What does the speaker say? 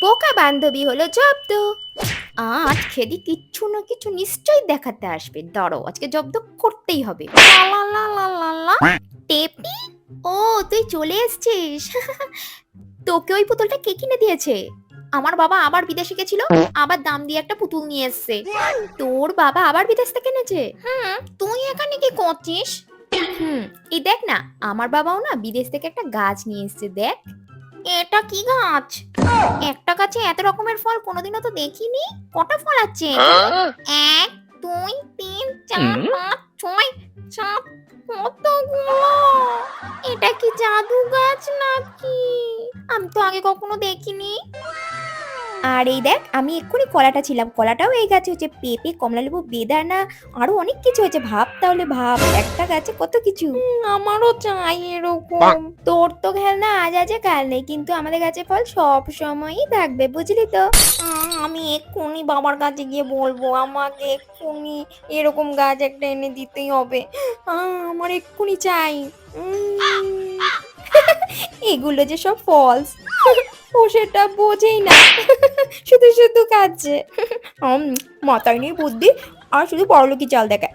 বোকা বান্ধবী হলো জব্দ। আজ খেদি কিচ্ছু না কিছু নিশ্চয়ই দেখাতে আসবে। দাঁড়ো আজকে জব্দ করতেই হবে। লা লা লা লা লা লা। টেপি? ও তুই চলে এসছিস। তোকে ওই পুতুলটা কে কিনে দিয়েছে? আমার বাবা আবার বিদেশে গেছিল আবার দাম দিয়ে একটা পুতুল নিয়ে এসছে। তোর বাবা আবার বিদেশ থেকে এনেছে? হুম তুই এখানে কি করছিস? হুম এই দেখ না আমার বাবাও না বিদেশ থেকে একটা গাছ নিয়ে এসেছে দেখ। এটা কি গাছ? একটা গাছে এত রকমের ফল কোনোদিনও তো দেখিনি? কটা ফল আছে? এক দুই তিন চার পাঁচ ছয় সাত কতগুলো? এটা কি জাদু গাছ নাকি? আমি তো আগে কখনো দেখিনি। আর এই দেখ আমি এক্ষুনি কলাটা ছিলাম। কলাটাও এই গাছে হচ্ছে পেঁপে কমলালেবু বেদানা আরও অনেক কিছু হয়েছে। ভাব তাহলে ভাব একটা গাছে কত কিছু? আমারও চাই এরকম। তোর তো খেলনা আজ আছে কাল নেই। কিন্তু আমাদের গাছে ফল সব সময়ই থাকবে বুঝলি তো? আমি এক্ষুনি বাবার কাছে গিয়ে বলব আমাকে এক্ষুনি এরকম গাছ একটা এনে দিতেই হবে। আমার এক্ষুনি চাই। এগুলো যে সব ফলস ও সেটা বোঝেই না। শুধু শুধু কাঁদছে। মাথায় নেই বুদ্ধি, আর শুধু বড়লোকি চাল দেখায়।